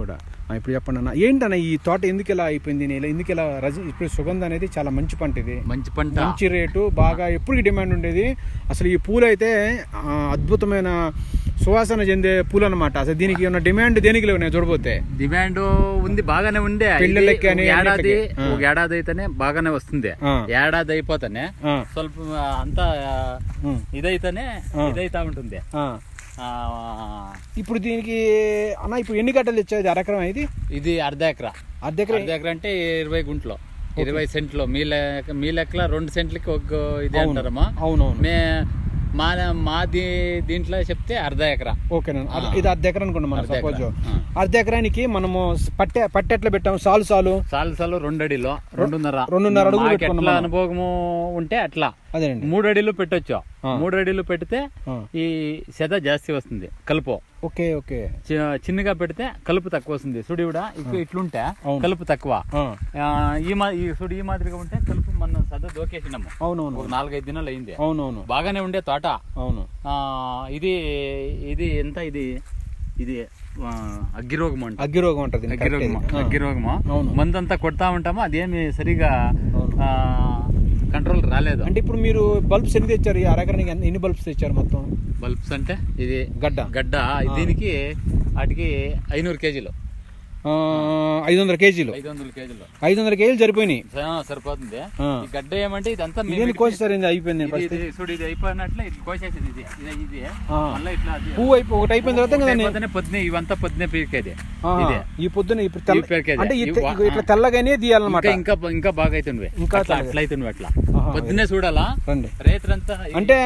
కూడా. ఇప్పుడు చెప్పండి అన్న. ఏంటన్న ఈ తోట ఎందుకు ఎలా అయిపోయింది? నేల ఎందుకు ఎలా రజ ఇప్పుడు సుగంధ అనేది చాలా మంచి పంట ఇది. మంచి పంట. మంచి రేటు బాగా ఎప్పుడు డిమాండ్ ఉండేది? అసలు ఈ పూలు అయితే అద్భుతమైన సువాసన చెందే పూలు అనమాట అసలు దీనికి ఉన్న డిమాండ్ దేనికి లేవు నేను చూడబోతే. డిమాండ్ ఉంది బాగానే ఉండే. పిల్లలకి ఏడాది ఒక ఏడాది అయితేనే బాగానే వస్తుంది. ఏడాది అయిపోతేనే స్వల్ప అంతా ఇదైతేనే ఇదైతా ఉంటుంది. ఇప్పుడు దీనికి అన్న ఇప్పుడు ఎన్ని గంటలు తెచ్చేది అరెకరం ఇది? ఇది అర్ధ ఎకరా. అర్ధ ఎకరం? అర్ధ ఎకరా అంటే ఇరవై గుంట్లో. ఇరవై సెంట్లు. మీ లెక్క మీ లెక్కల రెండు సెంట్లకి ఒక ఇది. అంటారమ్మా. అవునవును. మే మా మా దీంట్లో చెప్తే అర్ధ ఎకరా. అర్ధ- ఇది అర్ధ ఎకరం మనం అర్ధ సపోజ్. అర్ధ ఎకరానికి మనము పట్టె పట్టె ఎట్లా పెట్టాము? సాలు సాలు. సాలు సాలు రెండు అడిలో రెండున్నర. రెండున్నర అడుగులు. అనుభవము ఉంటే అట్లా. అదేనండి. మూడు అడిలు పెట్టొచ్చు. మూడు అడిలు పెడితే. ఈ సెద జాస్తి వస్తుంది కలుపు. Okay okay. చిన్నగా పెడితే కలుపు తక్కువ వస్తుంది. సుడి కూడా ఇట్లుంటే. కలుపు తక్కువ. ఈ మా ఈ సుడి ఈ మాదిరిగా ఉంటే కలుపు మన సద దోకేసినాము. అవునవును. ఒక నాలుగైదు దినాలు అయింది. అవునవును. బాగానే ఉండే తోట. అవును. ఇది ఇది ఎంత ఇది? ఇది అగ్గిరోగం అంట. అగ్గిరోగం ఉంటుంది దీనికి అగ్గిరోగము. మందంతా కొడతా ఉంటాము? అదేమి సరిగా. కంట్రోల్ రాలేదు. అంటే ఇప్పుడు మీరు బల్బ్స్ ఎన్ని తెచ్చారు? ఈ అరెకరానికి ఎన్ని బల్బ్స్ తెచ్చారు మొత్తం? బల్బ్స్ అంటే ఇది గడ్డ. గడ్డ. దీనికి వాటికి ఐనూరు కేజీలు. ఐదు వందల కేజీలు. ఐదు వందల కేజీలు. ఐదు వందల కేజీలు సరిపోయినాయి. సరిపోతుంది. ఈ గడ్డ ఏమంటే ఇదంతా ఇడికి- కోసేసారు ఏంది? అయిపోయింది ఇది- ఇది చూడు ఇది అయిపోయినట్లే ఇది కోసేసింది ఇది. ఇది ఇది. మళ్ళీ ఇట్లా పువ్వు అయిపో ఒకటి అయిపోయిన తర్వాత పొద్దునే ఇవంతా పొద్దునే పీకేది. ఇదే. ఈ పొద్దున ఇప్పుడు పెరికేది. అంటే ఇట్లా తెల్లగానే తీయాలన్నమాట. ఇంకా ఇంకా బాగా అవుతుండే ఇంకా అట్లా అవుతుండే అట్లా ఆహా. పొద్దున్నే చూడాలా? రండి. రేత్రంతా ఇది అంటే.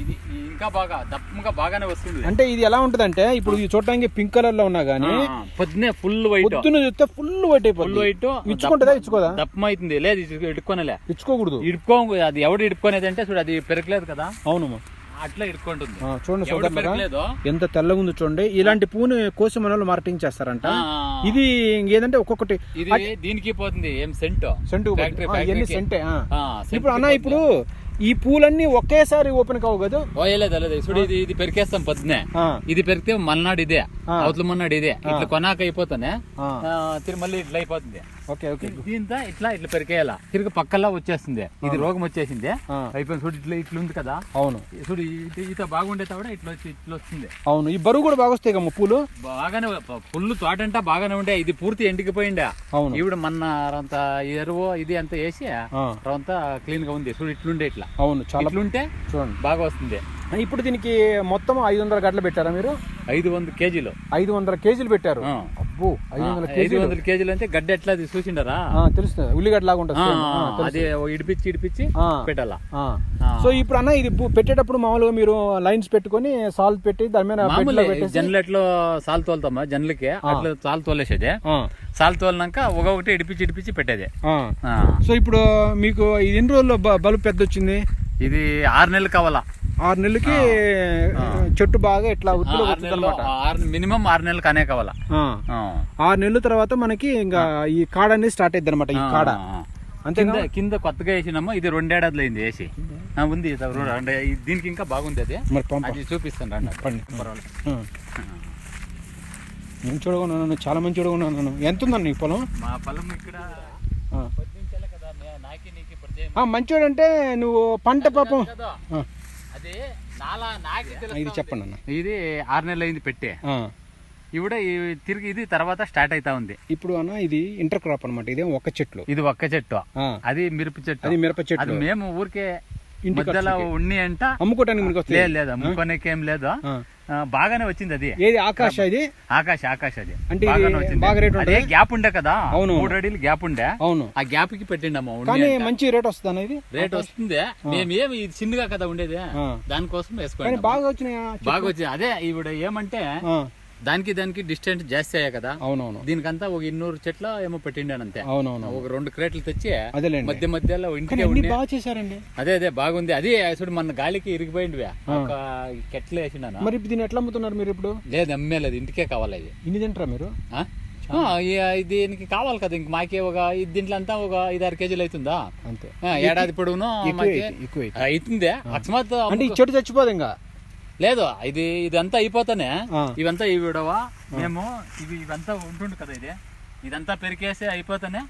ఇది ఇంకా బాగా దప్పగా బాగానే వస్తుంది. అంటే ఇది ఎలా ఉంటదంటే ఇప్పుడు ఇది చూడటానికి పింక్ కలర్లో ఉన్నా గానీ పొద్దునే ఫుల్ వైట్ పొద్దున చూస్తే ఫుల్ వైట్ ఫుల్ వైట్ ఇచ్చుకుంటుందా ఇచ్చుకోదా? దప్పం అవుతుంది. లేదు ఇది ఇడుక్కోనలే. ఇచ్చుకోకూడదు. ఇడుక్కో అది ఎవడు ఇడుక్కునేది అంటే చూడు అది పెరగలేదు కదా. అవునమ్మా అట్లా ఇడుక్కుంటుంది. ఆ, చూడండి పెరగలేదు. ఎంత తెల్లగా ఉంది చూడండి. ఇలాంటి పూని కోసి మన వాళ్ళు మార్కెటింగ్ చేస్తారంట ఇది ఇంకేదంటే ఒక్కొక్కటి. ఇది దీనికి పోతుంది ఏం సెంట్ సెంటు ఫ్యాక్టరీ ఇప్పుడు అన్న. ఇప్పుడు ఈ పూలన్నీ ఒకేసారి ఓపెన్ కావు కదా? ఓ లేదు లేదు. చూడు ఇది ఇది పెరికేస్తాం పొద్దునే ఇది పెరిగితే మన్నాడు ఇదే. అవతల మన్నాడు ఇదే. ఇట్లా కొనాక అయిపోతానే. మళ్ళీ ఇట్లా అయిపోతుంది. Okay okay. దీంతో ఇట్లా ఇట్లా పెరికేయాల తిరిగి పక్కలా వచ్చేస్తుంది ఇది రోగం వచ్చేసింది. అయిపోయింది చూడు ఇట్లా ఇట్లా ఉంది కదా. అవును. చూడు ఇది ఈత బాగుండే కూడా ఇట్లా వచ్చి ఇట్లా వస్తుంది అవును ఈ బరువు కూడా బాగా వస్తాయి కమ్మ పూలు? బాగానే ఫుల్ తోటంతా బాగానే ఉండే. ఇది పూర్తి ఎండికిపోయిండే. అవును. ఈవిడ మొన్న అంత ఎరువు ఇది అంతా వేసి అంతా క్లీన్గా ఉంది. చూడు ఇట్లుండే ఇట్లా. అవును చాలా ఇట్లుంటే చూడండి. బాగా వస్తుంది. ఇప్పుడు దీనికి మొత్తం ఐదు వందల గడ్డలు పెట్టారా మీరు? ఐదు వందల కేజీలు. ఐదు వందల కేజీలు పెట్టారు. అబ్బో ఐదు వందల ఐదు వందల కేజీలు అంటే గడ్డ ఎట్లా చూసిండరా? తెలుస్తుంది. ఉల్లిగడ్డ లాగా ఉంటుంది. అదే ఇడిపిచ్చి ఆ, పెట్టాలా. సో ఇప్పుడు అన్న ఇది పెట్టేటప్పుడు మామూలుగా మీరు లైన్స్ పెట్టుకొని సాల్ట్ పెట్టి దాని మీద జన్లు ఎట్లో సాల్ తోలుతామా? జన్లకి అట్లా సాల్ తోలేసేది. సాల్ తోలినాక ఒక్కొక్కటి ఇడిపించి ఇడిపించి పెట్టేది. సో ఇప్పుడు మీకు ఎన్ని రోజుల్లో బల్బు పెద్ద వచ్చింది ఇది ఆరు నెలలు కావాలా? ఆరు నెలలకి. చెట్టు బాగా ఇట్లా ఆరు మినిమం ఆరు నెలలు కానే కావాలా. ఆరు నెలల తర్వాత మనకి ఇంకా ఈ కాడ అనేది స్టార్ట్ అయింది అనమాట ఈ కాడ. అంతే కింద కింద? కొత్తగా వేసినామో ఇది రెండేడాదిలో అయింది వేసి. ఉంది అంటే దీనికి ఇంకా బాగుంది అది. అది చూపిస్తాను రండి. పర్వాలేదు. మంచిగా ఉన్నాను చాలా మంచిగా ఉన్నాను. ఎంత ఉందన్న ఈ పొలం? మా పొలం ఇక్కడ ఆ. పది నిమిషాలే కదా నే- నాకి నీకి పరిచయం ఆ, మంచోడు అంటే నువ్వు పంట పాపం. ఇది. చెప్పండి అన్న. ఇది ఆరు నెలలు అయింది పెట్టే. ఇవిడ ఈ- తిరిగి ఇది తర్వాత స్టార్ట్ అవుతా ఉంది. ఇప్పుడు అన్న ఇది ఇంటర్ క్రాప్ అనమాట ఇదేం ఒక్క చెట్లు. ఇది ఒక్క చెట్టు. అది మిరప చెట్టు. అది మిరప చెట్లు. మేము ఊరికే మధ్యలో. ఉన్ని అంట మనకి వస్తాయి. లేదు లేదు అమ్ముకోనేకి ఏం లేదు బాగానే వచ్చింది అది. ఏది ఆకాశ ఇది? ఆకాశ ఆకాశ అది. అంటే ఇది బాగానే వచ్చింది. బాగా రేట్ అదే గ్యాప్ ఉండే కదా. అవును. మూడు అడీలు గ్యాప్ ఉండే. అవును. ఆ గ్యాప్కి పెట్టిండమ్మా కానీ. మంచి రేట్ వస్తుంది అన్న ఇది? రేట్ వస్తుంది. మేమేమి ఇది చిన్నగా కదా ఉండేది. దానికోసం కానీ వేసుకోండి బాగా వచ్చినాయా? బాగా వచ్చింది. అదే ఈవిడ ఏమంటే దానికి దానికి డిస్టెన్స్ జాస్తి అయ్యా కదా అవునవును. దీనికంతా ఒక ఇన్నూరు చెట్ల ఏమో పెట్టిండాను అంతే అవునవును. ఒక రెండు క్రేట్లు తెచ్చి అదేలేండి. మధ్య మధ్యలో ఇంటికే బాగా చేశారండి. అదే అదే బాగుంది. అది చూడు మన గాలికి ఇరిగిపోయింది ఒక కెట్లు వేసినాను మరి దీన్ని ఎట్లా అమ్ముతున్నారు మీరు ఇప్పుడు? లేదు అమ్మేలేదు. ఇంటికే కావాలి ఇది? ఇన్ని తింటారా మీరు? దీనికి కావాలి కదా. ఇంక మాకే ఒక దీంట్లో అంతా ఒక ఐదు ఆరు కేజీలు అవుతుందా? ఏడాది పొడవును. అవుతుంది. అకస్మాత్ అంటే ఈ చెట్టు చచ్చిపోదు ఇంకా. లేదు ఇది ఇదంతా అయిపోతానే. ఇవంతా ఇవి విడవా? మేము ఇవి ఇవంతా ఉంటుండు కదా ఇది. ఇదంతా పెరికేసి అయిపోతానే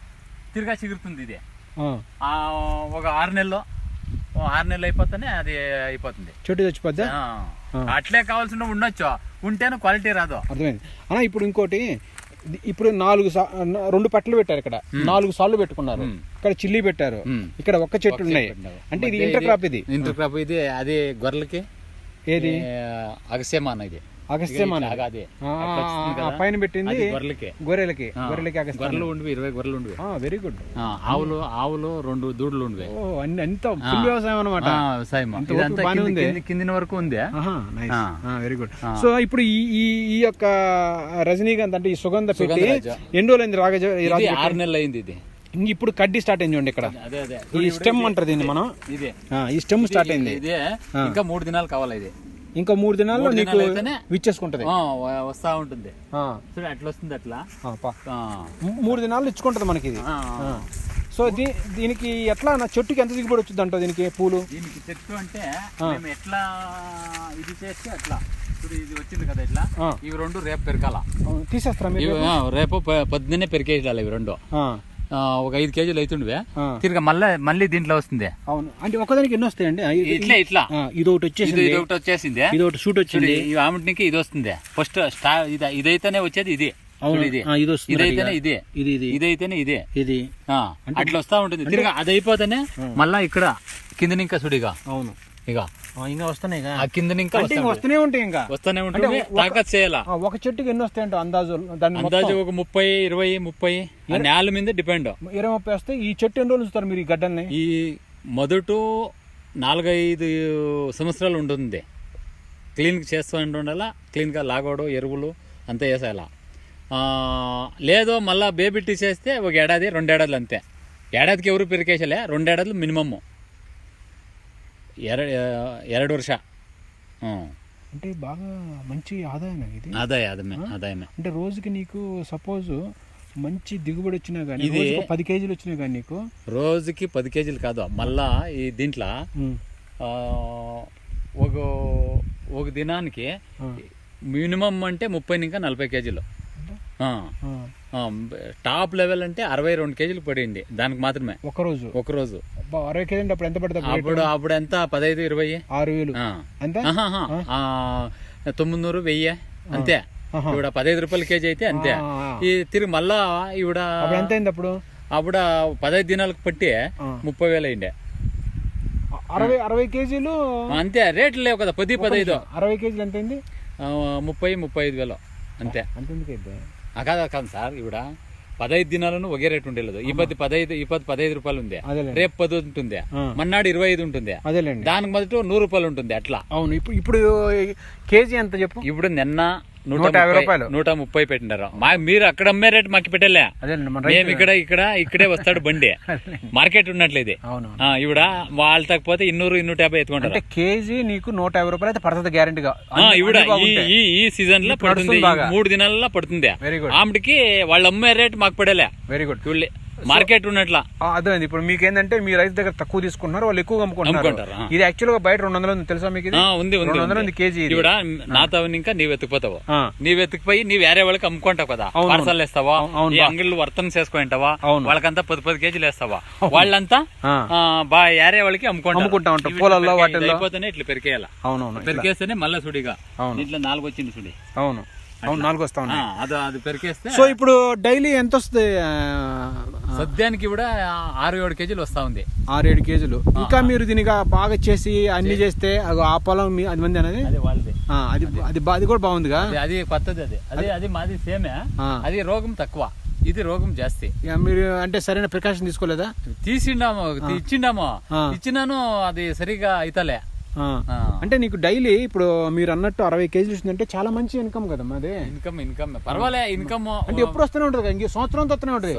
తిరిగా చిగురుతుంది ఇది. ఒక ఆరు నెలలు ఆరు నెలలు అయిపోతానే అది అయిపోతుంది. చెట్టు చచ్చిపోద్దా. అట్లే కావాల్సిన ఉండొచ్చు. ఉంటేనే క్వాలిటీ రాదు. అర్థమైంది. అన్న ఇప్పుడు ఇంకోటి ఇప్పుడు నాలుగు రెండు పట్టలు పెట్టారు ఇక్కడ. నాలుగు సార్లు పెట్టుకున్నారు. ఇక్కడ చిల్లి పెట్టారు. ఇక్కడ ఒక్క చెట్టు ఉన్నాయి. అంటే ఇది ఇంటర్ క్రాప్ ఇది. ఇంటర్ క్రాప్ ఇది అది గొర్రెలకి. ఏది? అగస్యమాన ఇది. అగస్త్యమాన. పైన పెట్టింది గొర్రెలకి. గొర్రెలకి. గొర్రెలకి గొర్రెలు ఉండివి ఇరవై గొర్రెలు ఉండివి. వెరీ గుడ్ ఆవులు ఆవులు రెండు దూడలు ఉండివి. అన్ని అంత ఫుల్ వ్యవసాయం అనమాట వ్యవసాయం కింది- వరకు ఉంది. Very good. సో ఇప్పుడు ఈ ఈ యొక్క రజనీకాంత్ అంటే ఈ సుగంధ పెట్టి. ఎన్ని రోజులైంది ఆరు నెలలు అయింది ఇది. ఇప్పుడు కడ్డీ స్టార్ట్ అయింది చూడండి ఇక్కడ. అదే అదే. ఈ స్టెమ్ అంటారు దీన్ని మనం? ఇదే. ఈ స్టెమ్ స్టార్ట్ అయింది. ఇదే. ఇంకా మూడు దినాలు కావాలి ఇది? ఇంకా మూడు దినాల్లో నీకు విచ్చేసుకుంటది. వస్తా ఉంటుంది. చూడు అట్లా వస్తుంది అట్లా. మూడు దినాల్లో ఇచ్చుకుంటది మనకి ఇది. సో దీనికి ఎట్లా నా చెట్టుకి ఎంత దిగుబడి వచ్చింది అంటావు దీనికి పూలు? దీనికి చెట్టు అంటే మేము ఎట్లా ఇది చేస్తే అట్లా. ఇప్పుడు ఇది వచ్చింది కదా ఇట్లా. ఇవి రెండు రేపు పెరకాల తీసేస్తారా రేపు? పొద్దున్నే పెరికేయాలి ఇవి రెండు. ఒక ఐదు కేజీలు అవుతుండవే ఆ. తిరిగి మళ్ళీ మళ్ళీ దీంట్లో వస్తుంది. అవును. అంటే ఒకదానికి ఎన్ని వస్తాయండి? ఇట్లా ఇట్లా. ఇది ఒకటి వచ్చేసింది. ఇది ఒకటి వచ్చేసింది. ఇది ఒకటి షూట్ వచ్చింది. ఈ ఆమెటికి ఇది వస్తుంది. ఫస్ట్ స్టా ఇది ఇదైతేనే వచ్చేది ఇది. అవును. ఇది. ఇదైతేనే ఇదే. ఇది ఇది. ఇదైతేనే ఇదే. ఇది. అట్లా వస్తా ఉంటుంది. తిరిగి అది అయిపోతేనే మళ్ళా ఇక్కడ కింద ఇంకా. సుడిగా అవును. ఇక. ఇంకా వస్తున్నాయి. ఆ కింద ఇంకా వస్తూనే ఉంటాయి ఇంకా. వస్తానే ఉంటుంది తాకత్ చేయాలా? ఒక చెట్టుకి ఎన్ని వస్తాయంట అందాజు? దాన్ని మొత్తం అందాజు ఒక ముప్పై ఇరవై ముప్పై. నేల మీద డిపెండ్. ఇరవై ముప్పై వస్తే ఈ చెట్టు ఎన్ని రోజులు ఉంచుతారు మీరు ఈ గడ్డల్ని? ఈ మొదట నాలుగైదు సంవత్సరాలు ఉంటుంది. క్లీన్గా చేస్తూ ఉండాలా? క్లీన్గా లాగోడు ఎరువులు అంతా వేసేయాల? లేదో మళ్ళా బేబీ టీ చేస్తే ఒక ఏడాది రెండు ఏడాదులు అంతే. ఏడాదికి ఎవరు పెరికేసలే రెండు ఏడాదులు మినిమమ్. ఎర ఎరడు వర్ష అంటే బాగా మంచి ఆదాయం ఇది. ఆదాయమే ఆదాయమే. అంటే రోజుకి నీకు సపోజ్ మంచి దిగుబడి వచ్చినా కానీ ఇది పది కేజీలు వచ్చినా కానీ నీకు? రోజుకి పది కేజీలు కాదు. మళ్ళా ఈ దీంట్లో ఒక ఒక దినానికి మినిమం అంటే ముప్పై ఇంకా నలభై కేజీలు. టాప్ లెవెల్ అంటే అరవై రెండు కేజీలు పడింది. దానికి మాత్రమే. ఒకరోజు ఒకరోజు అబ్బా, అరవై కేజీ అంటే అప్పుడు ఎంత పడుతుంది అప్పుడు అప్పుడు ఎంత? పదహైదు ఇరవై? ఆరు వేలు. అంత ఆహాహా. ఆ, తొమ్మిదిన్నూరు వెయ్యి అంతే. ఇవిడ పదహైదు రూపాయల కేజీ అయితే అంతే. ఈ తిరిగి మళ్ళా ఇవిడ అప్పుడు ఎంత అయింది అప్పుడు? అప్పుడు పదహైదు దినాలకు పట్టి. ముప్పై వేలు అయిండే. అరవై అరవై కేజీలు? అంతే రేట్లు లేవు కదా పది పదహైదు. అరవై కేజీలు ఎంత అయింది? ముప్పై ముప్పై ఐదు వేలు. అంతే. అంత ఎందుకు అయితే కాదు కాదు సార్ ఇవిడ పదహైదు దినాలను ఒకే రేట్ ఉండలేదు. ఈ పది పదహైదు ఈ పది పదహైదు రూపాయలు ఉంది రేపు పది ఉంటుంది. మన్నాడు ఇరవై ఐదు ఉంటుంది దానికి మొదట నూరు రూపాయలు ఉంటుంది అట్లా. అవును ఇప్పుడు ఇప్పుడు కేజీ ఎంత చెప్పు? ఇప్పుడు నిన్న నూట యాభై రూపాయలు. నూట ముప్పై పెట్టినారు. మా మీరు అక్కడ అమ్మే రేట్ మాకు పెట్టలే. మేము ఇక్కడ ఇక్కడ ఇక్కడే వస్తాడు బండి. మార్కెట్ ఉన్నట్లేదు. ఇవిడ వాళ్ళు తగ్గపోతే ఇన్నూరు ఇన్నూట యాభై ఎత్తుకుంటారు. కేజీ నీకు నూట యాభై రూపాయలు అయితే పడుతుంది గ్యారెంటీగా ఇవిడ ఈ ఈ సీజన్లో పడుతుంది. మూడు దినాల్లో పడుతుంది. ఆమెకి వాళ్ళు అమ్మే రేట్ మాకు పడలే వెరీ గుడ్ మార్కెట్ ఉన్నట్ల అర్థమైంది ఇప్పుడు మీకు ఏంటంటే మీ రైతు దగ్గర తక్కువ తీసుకుంటున్నారు వాళ్ళు ఎక్కువ అమ్ముకుంటున్నారు అమ్ముకుంటారు. ఇది యాక్చువల్గా బయట రెండు వందలు ఉంది తెలుసా మీకు ఉంది రెండు వందలు ఉంది. కేజీ ఇది ఇవిడ నాతో ఇంకా నీవు ఎత్తుకుపోతావు నీవు ఎత్తుకుపోయి నీ వేరే వాళ్ళకి అమ్ముకుంటావు కదా అవును. పార్సల్ వేస్తావా అవును, అవును ఈ. అంగిళ్ళు వర్తన చేసుకుంటావా అవును. వాళ్ళకంతా పది పది కేజీలు వేస్తావా వాళ్ళంతా బా ఏరే వాళ్ళకి అమ్ముకుంటా ఉంటారు. ఇవి పొలాల్లో, వాటిల్లో. అయిపోతేనే ఇట్లా పెరికేయాల అవునవును ఇట్లా. పెరికేస్తేనే మళ్ళా సుడిగా అవును. ఇట్లా నాలుగు వచ్చింది సుడి అవును అవును నాలుగు వస్తా ఉన్నాయి. అది అది పెరికేస్తే సో ఇప్పుడు డైలీ ఎంత వస్తుంది సద్యానికి కూడా ఆరు ఏడు కేజీలు వస్తా ఉంది. ఆరు ఏడు కేజీలు. ఇంకా మీరు దీనిగా బాగా చేసి అన్ని చేస్తే ఆ పొలం మీ అది మంది అనేది? అది అది అది. కూడా బాగుందిగా? అది- కొత్తది అది. అది అది మాది సేమే. అది రోగం తక్కువ. ఇది రోగం జాస్తి. మీరు అంటే సరైన ప్రికాషన్ తీసుకోలేదా? తీసిండాము ఇచ్చిండాము. ఇచ్చినాను అది సరిగా అయితలే. అంటే నీకు డైలీ ఇప్పుడు మీరు అన్నట్టు అరవై కేజీలు వచ్చిందంటే చాలా మంచి ఇన్కమ్ కదా మాది ఇన్కమ్ ఇన్కమ్. పర్వాలే ఇన్కమ్ అంటే ఎప్పుడు వస్తూనే ఉంటుంది కదా, ఇంక సంవత్సరం వస్తూనే ఉంటుంది.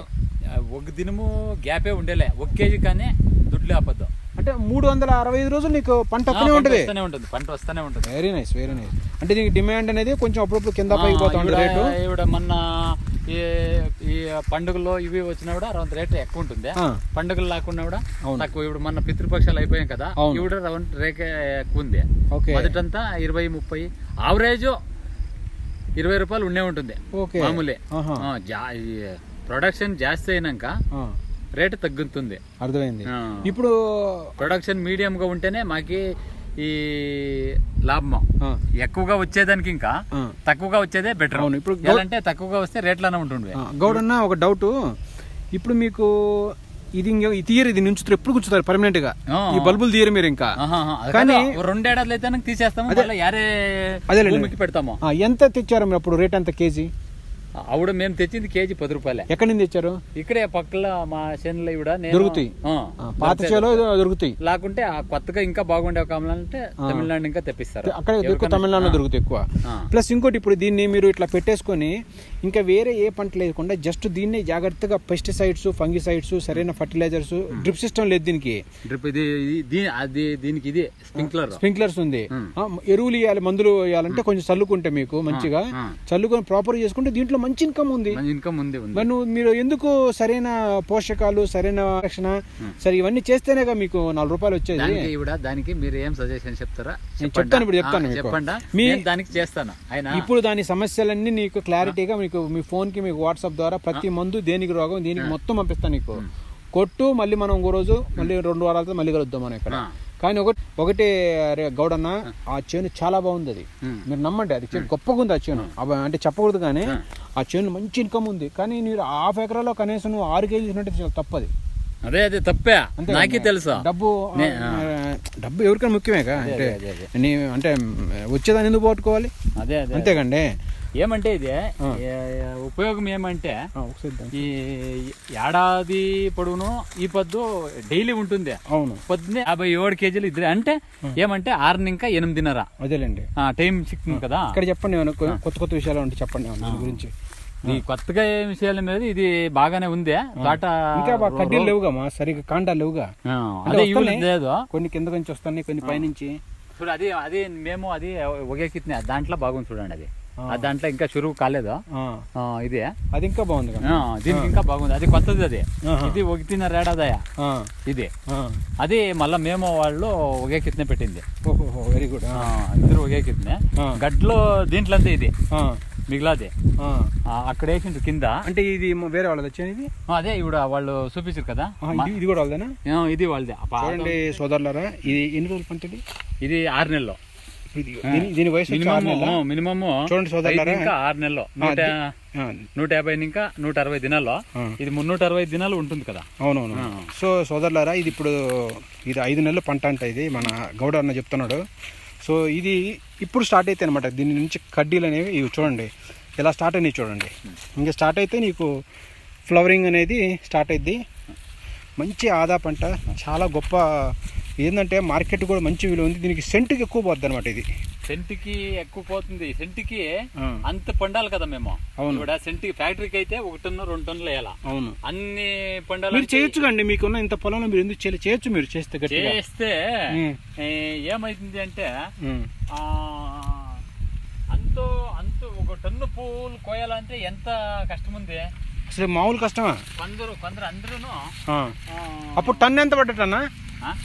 ఒక దినము గ్యాపే ఉండేలే. ఒక కేజీ కానీ దుడ్లు ఆపద్దు. అంటే మూడు వందల అరవై ఐదు రోజులు నీకు పంట వస్తూనే ఉంటుంది. ఉంటుంది పంట వస్తూనే ఉంటుంది. వెరీ నైస్ వెరీ నైస్ అంటే దీనికి డిమాండ్ అనేది కొంచెం అప్పుడప్పుడు కింద పైకి పోతా ఉంటుంది రేటు. మొన్న ఈ ఈ పండుగల్లో ఇవి వచ్చినా కూడా రౌండ్ రేట్ ఎక్కువ ఉంటుంది. పండుగలు లేకుండా కూడా. తక్కువ. ఇప్పుడు మన పితృపక్షాలు అయిపోయాం కదా. ఇవి కూడా రౌండ్ రేట్ ఎక్కువ ఉంది. మొదటంతా ఇరవై ముప్పై ఆవరేజ్ ఇరవై రూపాయలు ఉండే ఉంటుంది. ఓకే. మామూలే. ప్రొడక్షన్ జాస్తి అయినాక రేటు తగ్గుతుంది. అర్థమైంది. ఇప్పుడు ప్రొడక్షన్ మీడియం గా ఉంటేనే మాకి ఈ లాభం ఎక్కువగా వచ్చేదానికి ఇంకా. తక్కువగా వచ్చేదే బెటర్ అవును, ఇప్పుడు అంటే తక్కువగా వస్తే రేట్లనే ఉంటుండే. ఆ, గౌడన్న ఒక డౌట్ ఇప్పుడు మీకు ఇది ఇంక ఈ తీయరు ఇది నుంచుతారు ఎప్పుడు కూర్చుతారు పర్మనెంట్గా. ఈ బల్బులు తీయరు మీరు ఇంకా. అది కానీ- రెండేడాది అయితే తీసేస్తాము అదేలేండి. భూమికి పెడతాము. ఎంత తెచ్చారు మీరు అప్పుడు రేట్ ఎంత కేజీ? ఆవిడ మేము తెచ్చింది కేజీ పది రూపాయలే. ఎక్కడి నుంచి తెచ్చారు? ఇక్కడే పక్కల మా చేనులో ఇవిడ దొరుకుతాయి. పాత చేలో దొరుకుతాయి. లేకుంటే ఆ కొత్తగా ఇంకా బాగుండే కావాలంటే తమిళనాడు ఇంకా తెప్పిస్తారు. అక్కడ ఎక్కువ తమిళనాడులో దొరుకుతాయి ఎక్కువ. ప్లస్ ఇంకోటి ఇప్పుడు దీన్ని మీరు ఇట్లా పెట్టేసుకొని ఇంకా వేరే ఏ పంట లేకుండా జస్ట్ దీన్ని జాగ్రత్తగా పెస్టిసైడ్స్ ఫంగిసైడ్స్ సరైన ఫర్టిలైజర్స్ డ్రిప్ సిస్టమ్ లేదు దీనికి. డ్రిప్ ఇది అది దీనికి ఇది స్ప్రింక్లర్ స్ప్రింక్లర్స్ ఉంది. ఎరువులు వేయాలి మందులు వేయాలంటే కొంచెం చల్లుకుంటే మీకు మంచిగా. చల్లుకొని ప్రాపర్ చేసుకుంటే దీంట్లో మంచి ఇన్కమ్ ఉంది. ఇన్కమ్ ఉంది మరి నువ్వు మీరు ఎందుకు సరైన పోషకాలు సరైన రక్షణ సరే ఇవన్నీ చేస్తేనేగా మీకు నాలుగు రూపాయలు వచ్చేది. దానికి ఇవిడ దానికి మీరు ఏం సజెషన్ చెప్తారా? చెప్తాను ఇప్పుడు చెప్తాను. చెప్పండా? మీ- దానికి చేస్తాను. ఆయన ఇప్పుడు దాని సమస్యలన్నీ నీకు క్లారిటీగా మీకు మీ ఫోన్కి మీకు వాట్సాప్ ద్వారా ప్రతి మందు దేనికి రోగం దీనికి మొత్తం పంపిస్తాను నీకు. కొట్టు మళ్ళీ మనం ఇంకో రోజు మళ్ళీ రెండు వారాలతో మళ్ళీ కలుద్దాం మనం ఇక్కడ. కానీ ఒకటి ఒకటి గౌడన్న ఆ చేను చాలా బాగుంది అది. మీరు నమ్మండి అది చేను గొప్పగా ఉంది ఆ చేను. అంటే చెప్పకూడదు కానీ ఆ. చేను మంచి ఇన్కమ్ ఉంది. కానీ మీరు హాఫ్ ఎకరాలో కనీసం నువ్వు ఆరు చాలా తప్పది. అదే అదే తప్పే. నాకే. తెలుసు? డబ్బు డబ్బు ఎవరికైనా ముఖ్యమేగా అంటే. నీ అంటే వచ్చేదాన్ని ఎందుకు పోగొట్టుకోవాలి? అదే అదే అంతేకండి ఏమంటే ఇది ఉపయోగం ఏమంటే. ఈ ఏడాది పొడవును ఈ పొద్దు డైలీ ఉంటుంది. అవును. పొద్దున్నే యాభై ఏడు కేజీలు ఇద్దరు. అంటే ఏమంటే ఆరు ఇంకా ఎనిమిదిన్నర. అదేలేండి. ఆ, టైం చిక్కింది కదా? ఇక్కడ చెప్పండి కొత్త కొత్త విషయాలు ఉంటే చెప్పండి గురించి. ఈ కొత్తగా ఏం విషయాల మీద ఇది బాగానే ఉంది. తోట ఇంకా కడ్డీలు లేవుగా మా సరిగ్గా కాండాలు లేవుగా? అదే. లేదు. కొన్ని కింద నుంచి వస్తున్నాయి కొన్ని పైనుంచి. చూడు అది అది మేము అది ఒకే కిత్నే దాంట్లో బాగుంది చూడండి అది. దాంట్లో ఇంకా చురుగు కాలేదు? ఇదే. అది ఇంకా బాగుంది దీనికి ఇంకా బాగుంది. అది కొత్తది అది. ఇది ఒకటిన్నర ఏడాదయ ఆ, ఇది. అది మళ్ళా మేము వాళ్ళు ఒకే కిత్నే పెట్టింది. వెరీ గుడ్ ఇద్దరు ఒకే కిత్నే. గడ్లో దీంట్లో అంతే ఇది మిగిలాది. అక్కడ వేసిండ్రు కింద. అంటే ఇది వేరే వాళ్ళది వచ్చేది అదే ఇప్పుడు వాళ్ళు చూపించారు కదా. ఇది కూడా వాళ్ళదేనా? ఇది వాళ్ళదే. చూడండి సోదరులారా ఇది ఎన్ని రోజులు పంట ఇది ఆరు నెలలు. దీని- వయసు వచ్చి ఆరు మినిమం నెలలా? మినిమం చూడండి సోదరులారా. ఇంకా ఆరు నెలలు. నూట నూట యాభై ఇంకా నూట అరవై దినాల్లో. ఇది మున్నూట అరవై దినాలు ఉంటుంది కదా. అవునవును. సో సోదరులారా ఇది ఇప్పుడు ఇది ఐదు నెలల పంట అంట ఇది మన గౌడ అన్న చెప్తున్నాడు. సో ఇది ఇప్పుడు స్టార్ట్ అయితే అనమాట దీని నుంచి కడ్డీలు అనేవి ఇవి చూడండి. ఎలా స్టార్ట్ అయినాయి చూడండి. ఇంకా స్టార్ట్ అయితే నీకు ఫ్లవరింగ్ అనేది స్టార్ట్ అయింది మంచి ఆదా పంట చాలా గొప్ప ఏంటంటే మార్కెట్ కూడా మంచి విలువ ఉంది. దీనికి సెంటుకి ఎక్కువ పోద్ది అనమాట ఇది. సెంటుకి ఎక్కువ పోతుంది. సెంటుకి. అంత పండాలి కదా మేము. అవును. ఇప్పుడు సెంటుకి ఫ్యాక్టరీకి అయితే ఒక టన్ను రెండు టన్నులు వేయాలా? అవును. అన్ని మీరు పండాలి చేయొచ్చు కండి మీకున్న ఇంత పొలంలో మీరు ఎందుకు చేయలే- చేయొచ్చు మీరు చేస్తే చేస్తే ఏమైతుంది అంటే అంతో అంత ఒక టన్ను పూలు కోయాలంటే ఎంత కష్టం ఉంది? అసలు మామూలు కష్టమా? కొందరు కొందరు అందరూ. అప్పుడు టన్ ఎంత పడ్డటన్నా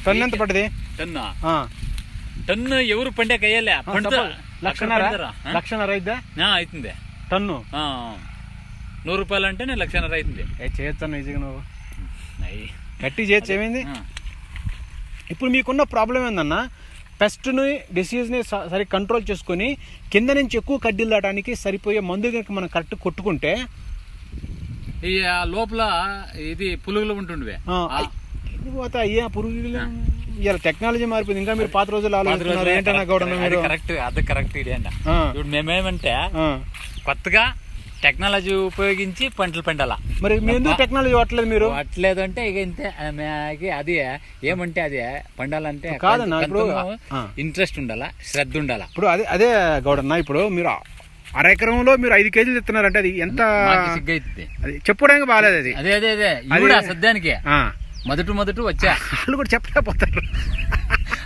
టన్ ఎంత పడ్డది? టన్ను? ఆ. టన్ను ఎవరు పండే కయ్యాలే? లక్షన్నర? లక్షన్నర అయిద్దా? అవుతుంది టన్ను? నూరు రూపాయలు అంటేనే లక్షన్నర అవుతుంది చేయొచ్చు ఈజీగా నువ్వు. గట్టి చేయొచ్చు ఏమైంది? ఇప్పుడు మీకున్న ప్రాబ్లం ఏందన్నా? పెస్ట్ని డిసీజ్ని సరి కంట్రోల్ చేసుకొని కింద నుంచి ఎక్కువ కడ్డీలు దాటానికి సరిపోయే మందు కనుక మనం కరెక్ట్ కొట్టుకుంటే ఈ ఆ లోపల ఇది పులుగులు పురుగులు ఇలా టెక్నాలజీ మారిపోయింది. ఇంకా మీరు పాత రోజులు ఆలోచిస్తున్నారు. ఏంటన్నా మీరు? కరెక్ట్ అది కరెక్ట్ ఇది అంట ఆ, ఇప్పుడు మేమేమంటే. కొత్తగా టెక్నాలజీ ఉపయోగించి పంటలు పండాల. మరి ఎందుకు టెక్నాలజీ వాడలేదు మీరు? అట్లేదంటే ఇక ఇంతే. అది ఏమంటే అది పండాలంటే కాదన్నా, ఇప్పుడు-. ఇంట్రెస్ట్ ఉండాలా శ్రద్ధ ఉండాలా. ఇప్పుడు అదే అదే గౌడన్న ఇప్పుడు మీరు అర ఎకరంలో మీరు ఐదు కేజీలు ఇస్తున్నారంటే అది ఎంత అది చెప్పుకోవడానికి బాగాలేదు అది. అదే అదే అదే. సద్యానికి. మొదటి మొదటి వచ్చా వాళ్ళు కూడా చెప్పలేకపోతారు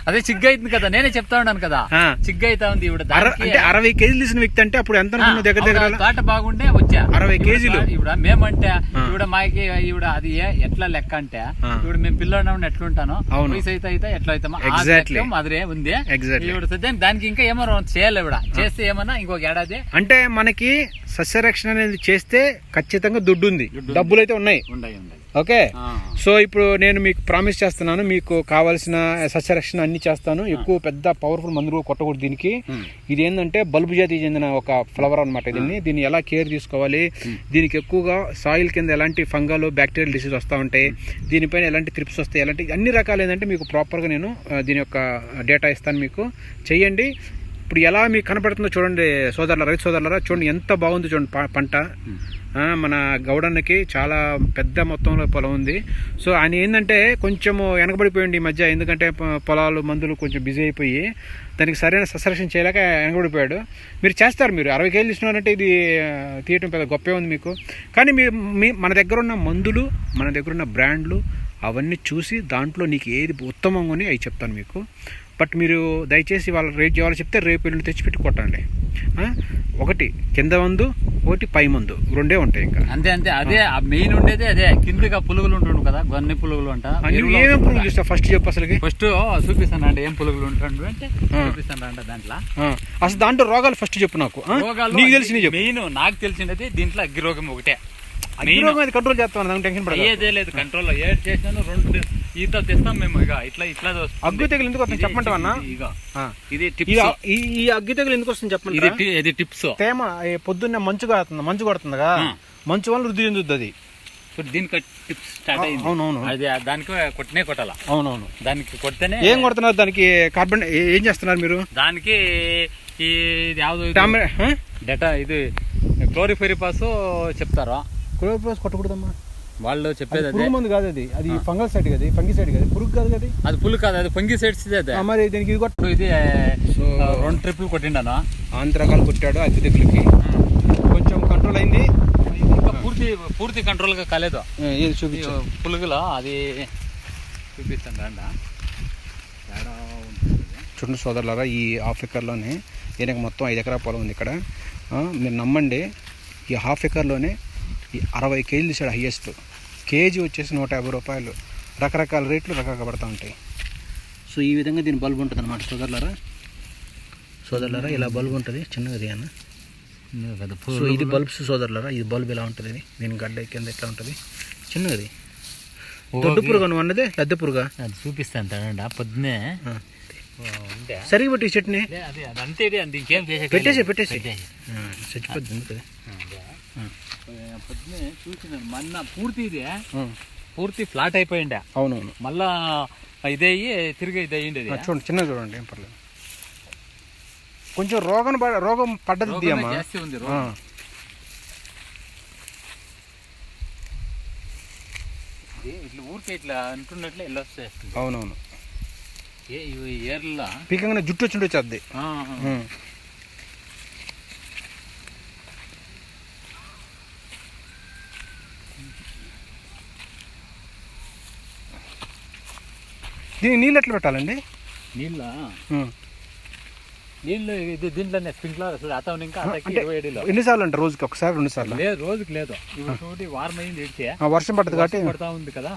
అదే చిగ్గు అవుతుంది కదా నేనే చెప్తా ఉన్నాను కదా. చిగ్గు అవుతా ఉంది ఇప్పుడు అంటే అరవై కేజీలు తీసిన వ్యక్తి అంటే అప్పుడు ఎంత దగ్గర దగ్గర తోట బాగుండే వచ్చా అరవై కేజీలు. ఇప్పుడు మేమంటే. ఇప్పుడు మాకి ఇప్పుడు అది ఎట్లా లెక్క అంటే. ఇప్పుడు మేము పిల్లలు ఎట్లుంటాను. వయసు అయితే అయితే ఎట్లా అవుతామో. లెక్క అదే ఉంది. ఇప్పుడు సద్యం దానికి ఇంకా ఏమో చేయాలి ఇప్పుడు చేస్తే ఏమన్నా ఇంకొక ఏడాది అంటే మనకి సస్యరక్షణ అనేది చేస్తే ఖచ్చితంగా దుడ్డు ఉంది డబ్బులు అయితే ఉన్నాయి ఉండయి ఓకే. సో ఇప్పుడు నేను మీకు ప్రామిస్ చేస్తున్నాను మీకు కావాల్సిన సస్యరక్షణ అన్ని చేస్తాను. ఎక్కువ పెద్ద పవర్ఫుల్ మందులు కూడా కొట్టకూడదు దీనికి. ఇది ఏంటంటే బల్బు జాతికి చెందిన ఒక ఫ్లవర్ అనమాట దీన్ని. దీన్ని ఎలా కేర్ తీసుకోవాలి? దీనికి ఎక్కువగా సాయిల్ కింద ఎలాంటి ఫంగల్ బ్యాక్టీరియల్ డిసీజ్ వస్తూ ఉంటాయి. దీనిపైన ఎలాంటి త్రిప్స్ వస్తాయి? ఎలాంటి అన్ని రకాలు ఏంటంటే మీకు ప్రాపర్గా నేను దీని యొక్క డేటా ఇస్తాను మీకు. చెయ్యండి. ఇప్పుడు ఎలా మీకు కనపడుతుందో చూడండి సోదరుల రైతు సోదరులరా చూడండి ఎంత బాగుంది చూడండి పంట. ఆ, మన గౌడన్నకి చాలా పెద్ద మొత్తంలో పొలం ఉంది. సో ఆయన ఏంటంటే కొంచెము వెనకబడిపోయింది ఈ మధ్య. ఎందుకంటే పొలాలు మందులు కొంచెం బిజీ అయిపోయి దానికి సరైన సస్యరక్షణ చేయలేక వెనకబడిపోయాడు మీరు చేస్తారు మీరు. అరవై కేజీలు ఇస్తున్నారంటే ఇది తీయటం పెద్ద గొప్పే ఉంది మీకు. కానీ మీరు మీ మన దగ్గర ఉన్న మందులు మన దగ్గర ఉన్న బ్రాండ్లు అవన్నీ చూసి దాంట్లో నీకు ఏది ఉత్తమంగా అని అవి చెప్తాను మీకు. బట్ మీరు దయచేసి వాళ్ళ రేట్ చేయాలో చెప్తే రేపు ఎల్లుండి తెచ్చిపెట్టి కొట్టండి? ఒకటి కింద మందు ఒకటి పై మందు రెండే ఉంటాయి ఇంకా. అంతే అంతే అదే ఆ. మెయిన్ ఉండేది అదే. కిందగా పులుగులు ఉంటుండు కదా గన్ని పులుగులు అంట ఏమేమి పురుగులు చూస్తావు? ఫస్ట్ చెప్పు అసలుకి. ఫస్ట్ చూపిస్తాను అంటే ఏం పులుగులు ఉంటుండు అంటే. చూపిస్తాను అంటే దాంట్లో. అసలు దాంట్లో రోగాలు ఫస్ట్ చెప్పు నాకు. తెలిసి చెప్పు. మెయిన్ నాకు తెలిసినది దీంట్లో అగ్గి రోగం ఒకటే అగ్గి రోగం కంట్రోల్ చేస్తాను టెన్షన్ పడదు. అయ్యేదే లేదు కంట్రోల్ ఏడు చేసినాను రెండు ఈత తెస్తాం మేము ఇక. ఇట్లా ఇట్లా. అగ్గి తెగులు ఎందుకు వస్తుంది? ఇది- చెప్పమంటావా అన్న? ఇది-. ఆ. ఇది టిప్స్. ఈ- ఈ అగ్గి తెగులు ఎందుకు వస్తుంది ఇది చెప్పండి టి- ఇది టిప్స్. తేమ పొద్దున్నే మంచు కాడుతుంది మంచు కొడుతుందిగా. మంచు వల్ల వృద్ధి చెందుద్ది అది. దీనికి టిప్స్ స్టార్ట్ అయింది. అవునవును. అది దానికి కొట్టినే కొట్టాల? అవునవును. దానికి కొడితేనే ఏం కొడుతున్నారు? దానికి కార్బన్ ఏ- చేస్తున్నారు మీరు? దానికి ఈ ఇది ఇది? డేటా ఇది క్లోరిఫెరిపాస్ చెప్తారు? క్లోరోప్లాస్ కొట్టకూడదమ్మా. వాళ్ళు చెప్పేది అదే. పురుగు మందు కాదు అది. అది ఫంగల్ సైడ్ కదా ఫంగి సైడ్ కదా పురుగు కాదు కదా అది? పుల్ కాదు అది పొంగి సైడ్స్ ఇదే అదే. మరి దీనికి ఇది కొట్ట ఇది రెండు ట్రిప్లు కొట్టిండాను? ఆంధ్ర రకాలు కొట్టాడు అగ్గి తెగులకి కొంచెం కంట్రోల్ అయింది. ఇంకా పూర్తి పూర్తి కంట్రోల్గా కాలేదు? ఏది చూపించు. పులుగులో? అది చూపిస్తాను ఉంటుంది. చూడండి సోదరులారా ఈ హాఫ్ ఎకర్లోనే ఈయనకు మొత్తం ఐదు ఎకరా పొలం ఉంది ఇక్కడ. మీరు నమ్మండి ఈ హాఫ్ ఎకర్లోనే ఈ అరవై కేజీలు తీసాడు హయ్యెస్ట్ కేజీ వచ్చేసి నూట యాభై రూపాయలు. రకరకాల రేట్లు రకరకాల పడతా ఉంటాయి. సో ఈ విధంగా దీని బల్బు ఉంటుంది అనమాట సోదరులారా. సోదరులారా ఇలా బల్బు ఉంటుంది చిన్నది అన్న కదా సో ఇది బల్బ్స్ సోదరులారా ఇది బల్బ్ ఇలా ఉంటుంది? ఇది దీని గడ్డ కింద ఎట్లా ఉంటుంది? చిన్నది దొడ్డు పురుగు నువ్వు అన్నదే లద్దె పురుగా? అది చూపిస్తాను తడండి పొద్దునే. ఆ. ఉంటే సరిగి పెట్టి చట్నీ? చేసే పెట్టేసి పెట్టేసి చచ్చిపోద్ది అది? పొద్దునే చూసినాను మొన్న పూర్తి ఇదే. పూర్తి ఫ్లాట్ అయిపోయిండే. అవునవును. మళ్ళా ఇదే అయ్యి తిరిగి ఇది అయ్యింది చూడండి చిన్నది చూడండి ఏం పర్లేదు. కొంచెం రోగం పడ- రోగం పడ్డది అమ్మా. జాస్తి ఉంది ఇట్లా ఊరికే ఇట్లా అంటున్నట్లే ఇలా వచ్చేస్తుంది అవునవును. ఏ ఇవి ఏర్లా? పీకంగానే జుట్టు వచ్చి వచ్చేది ఆ, దీనికి నీళ్ళు ఎట్లా పెట్టాలండి నీళ్ళ. నీళ్ళు ఇది దీంట్లోనే స్ప్రింక్లర్ అసలు అతను ఇంకా ఎన్నిసార్లు అంటే రోజుకి ఒకసారి రెండు సార్లు? లేదు రోజుకి లేదు. చూడండి వారం అయింది ఇడిచే వర్షం పడుతుంది కాబట్టి పడతా ఉంది కదా.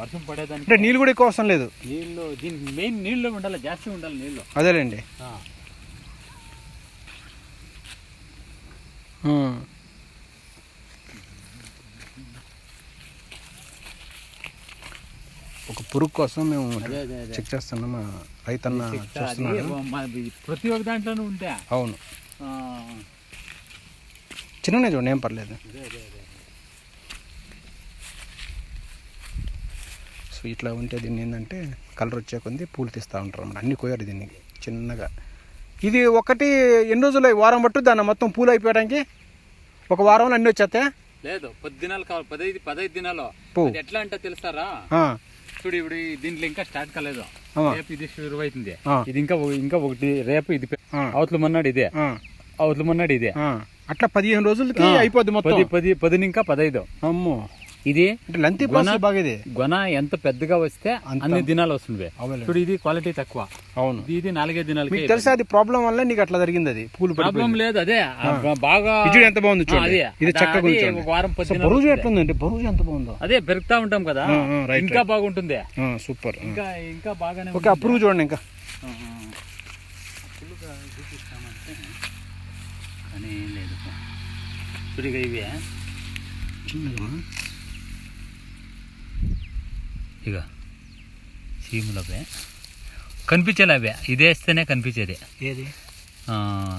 వర్షం పడేదానికి అంటే నీళ్ళు కూడా ఎక్కువ అవసరం లేదు? నీళ్ళు దీనికి మెయిన్ నీళ్ళు ఉండాలి జాస్తి ఉండాలి నీళ్ళు. అదేలేండి ఆ. ఉం. ఒక పురుగు కోసం మేము చెక్ చేస్తున్నాం రైతన్న ప్రతి ఒక్క దాంట్లోనూ ఉంటా. అవును. ఆ, చిన్ననే చూడండి ఏం పర్లేదు. సో ఇట్లా ఉంటే దీన్ని ఏంటంటే కలర్ వచ్చే కొంది పూలు తీస్తూ ఉంటారు అన్నమాట. అన్ని కోయారు దీన్ని చిన్నగా. ఇది ఒకటి ఎన్ని రోజులు వారం పట్టు దాన్ని మొత్తం పూలు అయిపోయడానికి? ఒక వారంలో అన్ని వచ్చేస్తాయి? లేదు పది దినాలు కావాలి. పదైదు పదహైదు దినాలు. ఎట్లా అంటే తెలుస్తారా? చూడు ఇప్పుడు దీంట్లో ఇంకా స్టార్ట్ కాలేదు. రేపు ఇది షురు అవుతుంది. ఇది ఇంకా ఇంకా ఒకటి రేపు ఇది అవతల మొన్నాడు ఇదే. అవతల మొన్నాడు ఇదే. అట్లా పదిహేను రోజులకి. అయిపోద్ది మొత్తం. పది పది పది ఇంకా పదైదు. అమ్మో. ఇది ఇది గొన ఎంత పెద్దగా వస్తే అన్ని దినాలు వస్తుంది. ఇప్పుడు ఇది క్వాలిటీ తక్కువ. అవును. ఇది నాలుగే దినాలకి మీకు తెలుసా అది ప్రాబ్లం వల్ల నీకు అట్లా జరిగింది అది? పూలు ప్రాబ్లం లేదు అదే. బాగా ఎంత బాగుంది చూడండి. ఇది చక్కగా వారం దినాలు బరువు. ఎట్లుందండి? బరువు ఎంత బాగుందో. అదే పెరుగుతా ఉంటాం కదా. ఇంకా బాగుంటుంది? సూపర్. ఇంకా ఇంకా బాగానే ఓకే అప్రూవ్ చూడండి ఇంకా. చూపిస్తామంటే కానీ లేదు. ఇవే. ఇక చీములవే. కనిపించేలా అవే ఇది వేస్తేనే కనిపించేది. ఏది?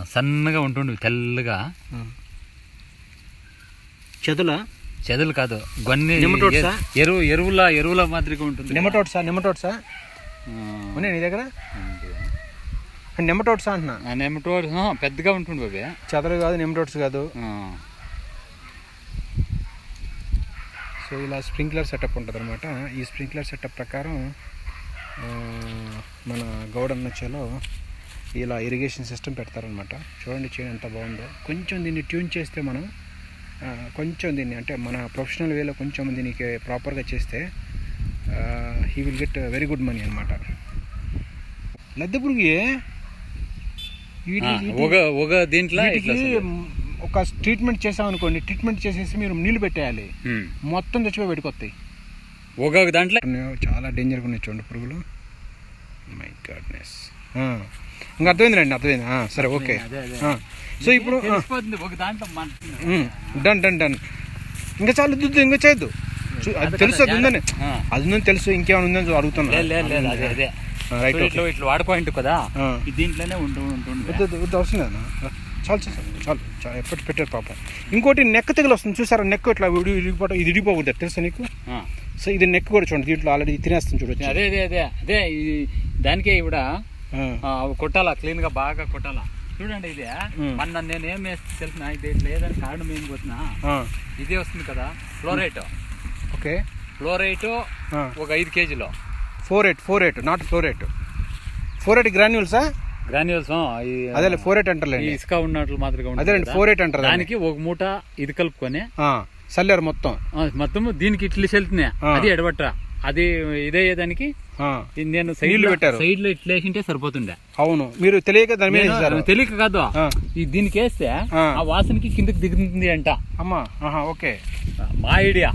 సన్నగా ఉంటుండే తెల్లగా. చెదుల? చెదలు కాదు గొన్ని ఎరువు ఎరువుల ఎరువుల మాదిరిగా ఉంటుంది. నెమటోడ్సా ఆ, ఉన్నాయి నీ దగ్గర. నెమటోడ్సా అంటున్నా. ఆ, పెద్దగా ఉంటుంది అవి చెదలు కాదు నెమటోడ్స్ కాదు ఆ. సో ఇలా స్ప్రింక్లర్ సెటప్ ఉంటుంది అనమాట ఈ స్ప్రింక్లర్ సెటప్ ప్రకారం మన గౌడన్న చేలో ఇలా ఇరిగేషన్ సిస్టమ్ పెడతారనమాట చూడండి చేను ఎంత బాగుందో. కొంచెం దీన్ని ట్యూన్ చేస్తే మనం కొంచెం దీన్ని అంటే మన ప్రొఫెషనల్ వేలో కొంచెం దీనికి ప్రాపర్గా చేస్తే he will get very good money అనమాట లద్దె పురుగు దీంట్లో. ఒక ట్రీట్మెంట్ చేసామనుకోండి ట్రీట్మెంట్ చేసేసి మీరు నీళ్ళు పెట్టేయాలి. మొత్తం తెచ్చిపోయి పెట్టుకొస్తాయి ఒక దాంట్లో? చాలా డేంజర్గా ఉన్నాయి చూడండి పురుగులు. మై గాడ్నెస్ ఇంకా అర్థమైందండి అర్థమైంది. సరే ఓకే. సో ఇప్పుడు డన్ డన్ డన్ ఇంకా చాలు దుద్దు ఇంకా చేయొద్దు. అది తెలుసు అది ఉందని. అది ఉందని తెలుసు ఇంకేమైనా ఉందని చూ- అడుగుతున్నా. లేదు లేదు లేదు అదే అదే. రైట్ ఇట్లా వాడుకోయింట్ కదా? దీంట్లోనే ఉంటూ ఉంటుంది అవసరం లేదన్నా చాలు చాలు చాలు చాలు. ఎప్పటి పెట్టారు పాపం. ఇంకోటి నెక్ తెగులు వస్తుంది. చూసారా నెక్ ఇట్లా విడి విడిపోవడం ఇది విడిపోకూడదు తెలుసా నీకు. సో ఇది నెక్ కూడా చూడండి. దీంట్లో ఆల్రెడీ తినేస్తుంది చూడొచ్చు అదే అదే అదే అదే ఇది దానికే ఇవిడ కొట్టాలా? క్లీన్గా బాగా కొట్టాలా? చూడండి ఇది. మన నేను ఏం వేస్తే తెలిసిన? ఇది ఇట్లా ఏదని కారణం ఏం పోతున్నా. ఇదే వస్తుంది కదా ఫ్లోరైట్ ఓకే. ఫ్లోరైట్. ఒక ఐదు కేజీలో. Four eight four eight not floor eight. Four eight గ్రాన్యూల్సా? Granules అదే ఫోర్ ఎయిట్ ఈ అంటారులేండి ఇసుక ఉన్నట్లు అదేలేండి కదా. ఫోర్ ఎయిట్ అంటారు. దానికి ఒక మూట ఇది కలుపుకొని సల్లారు మొత్తం మొత్తం దీనికి ఇట్లా వెళ్తున్నాయి ఆ. అది ఎడబట్రా అది ఇదే దానికి నేను సైడ్ పెట్టారు. సైడ్లో ఇట్లా వేసింటే సరిపోతుండే. అవును. మీరు తెలియక దాని మీద. తెలియక కాదు. దీనికి వేస్తే ఆ. వాసనకి కిందకి దిగుతుంది అంట. అమ్మా ఓకే. మా ఐడియా.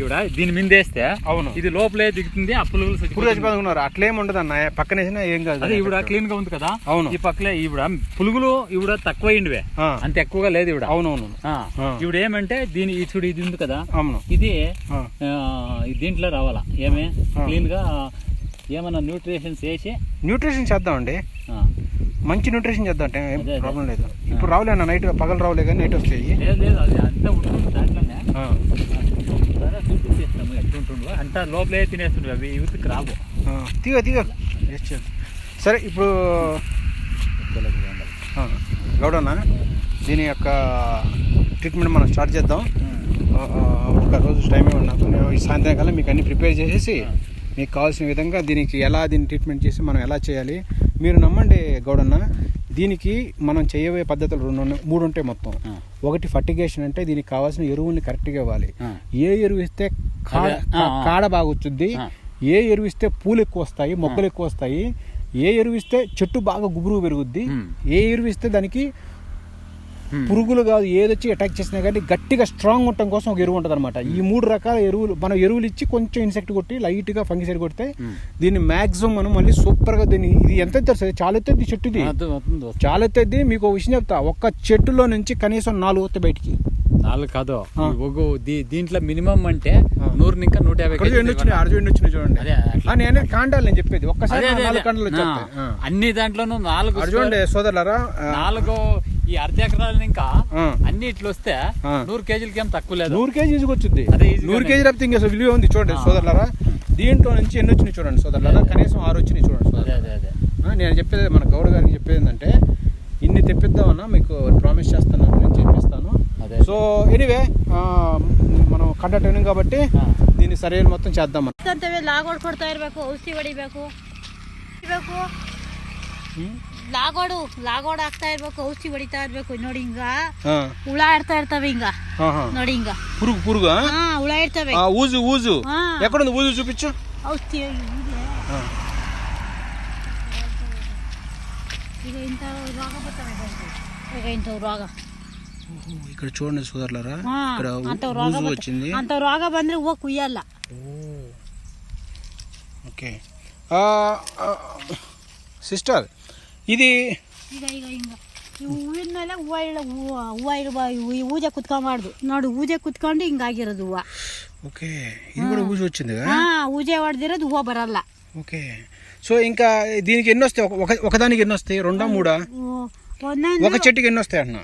ఇవిడ దీని మీద వేస్తే అవును. ఇది లోపలే దిగుతుంది ఆ. చచ్చిపోతున్నారు అట్లేం ఉండదు అన్న. పక్కన వేసినా ఏం కాదు. అదే ఇవిడ క్లీన్గా ఉంది కదా? అవును. ఈ పక్కలే ఇవిడ పులుగులు ఇవిడ తక్కువ అయిండివే. అంత ఎక్కువగా లేదు ఇవిడ. అవునవును. ఇవిడ ఏమంటే దీని ఈ చూడు ఇది ఉంది కదా? అవును. ఇది దీంట్లో రావాలా. ఏమే. క్లీన్గా ఏమన్నా న్యూట్రిషన్స్ వేసి న్యూట్రిషన్ చేద్దామండి. మంచి న్యూట్రిషన్ చేద్దాం అంటే ఏం. ప్రాబ్లం లేదు. ఇప్పుడు రావులే అన్న నైట్ పగలు రావులే కానీ నైట్ వస్తాయి. లేదు లేదు అది అంతా ఉంటుంది దాంట్లోనే. చూపించేస్తాము ఎట్లుంటుండో అంతా లోపలే తినేస్తుండ్రు అవి యూత్కి రావు. తీగ తీగ. సరే ఇప్పుడు గౌడన్న దీని యొక్క ట్రీట్మెంట్ మనం స్టార్ట్ చేద్దాం. ఒక రోజు టైం ఇవ్వండి నాకు. ఈ సాయంత్రం కల్లా మీకు అన్ని ప్రిపేర్ చేసేసి మీకు కావాల్సిన విధంగా దీనికి ఎలా దీన్ని ట్రీట్మెంట్ చేసి మనం ఎలా చేయాలి మీరు నమ్మండి గౌడన్న దీనికి మనం చేయబోయే పద్ధతులు రెండు మూడు ఉంటాయి మొత్తం. ఒకటి ఫర్టిగేషన్ అంటే దీనికి కావాల్సిన ఎరువుని కరెక్ట్గా ఇవ్వాలి. ఏ ఎరువు ఇస్తే. కాడ బాగా వచ్చుద్ది. ఏ ఎరువు ఇస్తే పూలు ఎక్కువ వస్తాయి మొక్కలు ఎక్కువ వస్తాయి ఏ ఎరువు ఇస్తే చెట్టు బాగా గుబురు పెరుగుద్ది. ఏ ఎరువు ఇస్తే దానికి. పురుగులు కాదు ఏదొచ్చి అటాక్ చేసినా కానీ గట్టిగా స్ట్రాంగ్ ఉండటం కోసం ఒక ఎరువు ఉంటుంది అనమాట ఈ మూడు రకాల ఎరువులు మనం ఎరువులు ఇచ్చి కొంచెం ఇన్సెక్ట్ కొట్టి లైట్గా ఫంగిసైడ్ కొడితే Hmm. దీన్ని మ్యాక్సిమం మనం మళ్ళీ సూపర్గా దీన్ని ఇది ఎంత తెలుసు? చాలా ఎత్తేది చెట్టు ఇది వద్దు, వద్దు, వద్దు. చాలా ఎత్తేది మీకు ఒక విషయం చెప్తా. ఒక్క చెట్టులో నుంచి కనీసం నాలుగు వస్తాయి బయటికి. నాలుగు కాదు దీ- దీంట్లో మినిమం అంటే. నూరు ఇంకా నూట యాభై అక్కడ కేజీలు ఎండు వచ్చినాయి అరజు ఎండు వచ్చినాయి చూడండి అట్లా. నేనే కాండాలి నేను చెప్పేది ఒక్కసారి నాలుగు. కండలు. అన్ని దాంట్లోనూ నాలుగు చూడండి సోదరులారా నాలుగు ఈ అర్ధ ఎకరాలు ఇంకా. అన్ని ఇట్లా వస్తే. నూరు కేజీలకి ఏం తక్కువ లేదు నూరు కేజీ వచ్చింది. నూరు కేజీ లేకపోతే ఇంకా విలువ ఉంది చూడండి. సోదరులారా దీంట్లో నుంచి ఎన్ని వచ్చినాయి చూడండి సోదరులారా కనీసం ఆరు వచ్చినాయి చూడండి అదే సోదరులారా. అదే అదే ఆ, నేను చెప్పేది మన గౌడ గారికి చెప్పేది ఏంటంటే ఇన్ని తెప్పిద్దామన్నా మీకు ప్రామిస్ చేస్తున్నాను నేను. సో ఎనీవే మనం కండక్ట్ అయినాం కాబట్టి ఆ. దీన్ని సరైన మొత్తం చేద్దాం మనం ಅಂತವೇ ಲಾಗೋಡ್ ಕೊಡ್ತಾ ಇರ್ಬೇಕು ಔಷಧಿ ಹೊಡಿಬೇಕು ಹೊಡಿಬೇಕು ಲಾಗೋಡು ಲಾಗೋಡ್ ಆಗ್ತಾ ಇರ್ಬೇಕು ಔಷಧಿ ಹೊಡಿತಾ ಇರ್ಬೇಕು ನೋಡಿ ಹಿಂಗ ఆ, ಹುಳ ಇರ್ತಾ ಇರ್ತವೆ ಹಿಂಗ ఆహా. ನೋಡಿ ಹಿಂಗ పురుగు పురుగా ಹಾ ಹುಳ ಇರ್ತವೆ ఆ, ఊజు ఊజు ಹಾ ఎక్కడుంది ఊజు చూపించు ಔಷಧಿ ಇದೆ. ఆ. ಈಗ ಇಂಥ ರೋಗ ಬರ್ತವೆ ಈಗ ಇಂಥವು ರೋಗ ఓహో, ఇక్కడ చూడండి సోదరులారా ಹಾ ఇక్కడ ಅಂಥವು ರೋಗ ఊజు ಬರ್ತವೆ. వచ్చింది ಅಂಥವು ರೋಗ ಬಂದ್ರೆ ಹೂವು ಕುಯ್ಯಲ್ಲ ఓకే సిస్టర్ ఇది ಈಗ ಈಗ ಹಿಂಗ ಈ ಹೂವಿನ ಮೇಲೆ ಹೂವು ಇಳ ಹೂವು ಹೂವು ಇಳ್ಬ ಈ ಊಜೆ ಕುತ್ಕೊಂಬಾರ್ದು ನೋಡಿ ಊಜೆ ಕುತ್ಕೊಂಡು ಹಿಂಗಾಗಿರೋದು ಹೂವು ఓకే ఇది కూడా ఊజు వచ్చింది కదా ಹಾ ಊಜೆ ಹೊಡೆದಿರೋದು ಹೂವು ಬರಲ್ಲ ఓకే సో ఇంకా దీనికి ఎన్ని వస్తాయి ఒక- ఒక ఒకదానికి ఎన్ని వస్తాయి రెండా మూడా ಹ್ಮ್. ಒಂದೊಂದು ఒక చెట్టుకి ఎన్ని వస్తాయి అన్న